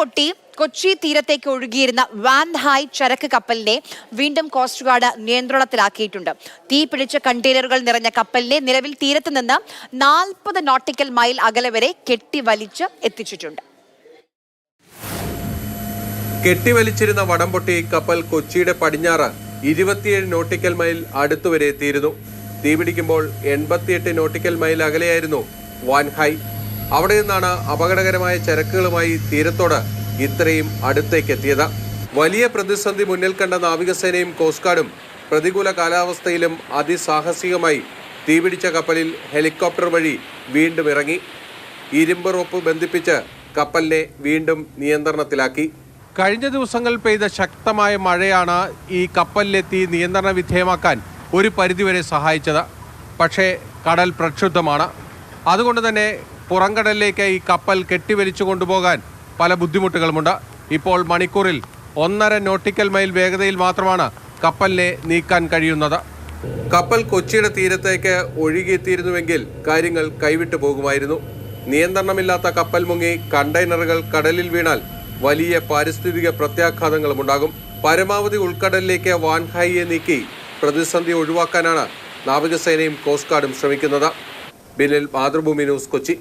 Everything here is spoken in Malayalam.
പൊട്ടി കൊച്ചി തീരത്തേക്ക് ഒഴുകിയിരുന്ന വാൻഹായ് ചരക്ക് കപ്പലിനെ വീണ്ടും കോസ്റ്റ് ഗാർഡ് നിയന്ത്രണത്തിലാക്കിയിട്ടുണ്ട്. തീ പിടിച്ച കണ്ടെയ്നറുകൾ നിറഞ്ഞ കപ്പലിനെ നിലവിൽ തീരത്ത് നിന്ന് നാൽപ്പത് നോട്ടിക്കൽ മൈൽ അകലെ വരെ കെട്ടിവലിച്ച് എത്തിച്ചിട്ടുണ്ട്. കെട്ടിവലിച്ചിരുന്ന വടംപൊട്ടി കപ്പൽ കൊച്ചിയുടെ പടിഞ്ഞാറ് ഇരുപത്തിയേഴ് നോട്ടിക്കൽ മൈൽ അടുത്തുവരെ എത്തിയിരുന്നു. തീപിടിക്കുമ്പോൾ എൺപത്തിയെട്ട് നോട്ടിക്കൽ മൈൽ അകലെയായിരുന്നു വാൻഹായ് അവിടെ നിന്നാണ് അപകടകരമായ ചരക്കുകളുമായി തീരത്തോട് ഇത്രയും അടുത്തേക്ക് എത്തിയത് വലിയ പ്രതിസന്ധി മുന്നിൽ കണ്ട നാവികസേനയും കോസ്റ്റ് ഗാർഡും പ്രതികൂല കാലാവസ്ഥയിലും അതിസാഹസികമായി തീപിടിച്ച കപ്പലിൽ ഹെലികോപ്റ്റർ വഴി വീണ്ടും ഇറങ്ങി. ഇരുമ്പ് റോപ്പ് ബന്ധിപ്പിച്ച് കപ്പലിനെ വീണ്ടും നിയന്ത്രണത്തിലാക്കി. കഴിഞ്ഞ ദിവസങ്ങൾ പെയ്ത ശക്തമായ മഴയാണ് ഈ കപ്പലിലെത്തി നിയന്ത്രണ വിധേയമാക്കാൻ ഒരു പരിധിവരെ സഹായിച്ചത്. പക്ഷേ കടൽ പ്രക്ഷുബ്ധമാണ്. അതുകൊണ്ട് തന്നെ പുറംകടലിലേക്ക് ഈ കപ്പൽ കെട്ടിവലിച്ചു കൊണ്ടുപോകാൻ പല ബുദ്ധിമുട്ടുകളുമുണ്ട്. ഇപ്പോൾ മണിക്കൂറിൽ ഒന്നര നോട്ടിക്കൽ മൈൽ വേഗതയിൽ മാത്രമാണ് കപ്പലിനെ നീക്കാൻ കഴിയുന്നത്. കപ്പൽ കൊച്ചിയുടെ തീരത്തേക്ക് ഒഴുകിയെത്തിയിരുന്നുവെങ്കിൽ കാര്യങ്ങൾ കൈവിട്ടു പോകുമായിരുന്നു. നിയന്ത്രണമില്ലാത്ത കപ്പൽ മുങ്ങി കണ്ടെയ്നറുകൾ കടലിൽ വീണാൽ വലിയ പാരിസ്ഥിതിക പ്രത്യാഘാതങ്ങളും ഉണ്ടാകും. പരമാവധി ഉൾക്കടലിലേക്ക് വാൻഹായിയെ നീക്കി പ്രതിസന്ധി ഒഴിവാക്കാനാണ് നാവികസേനയും കോസ്റ്റ് ഗാർഡും ശ്രമിക്കുന്നത്. ബിനിൽ മാതൃഭൂമി ന്യൂസ് കൊച്ചി.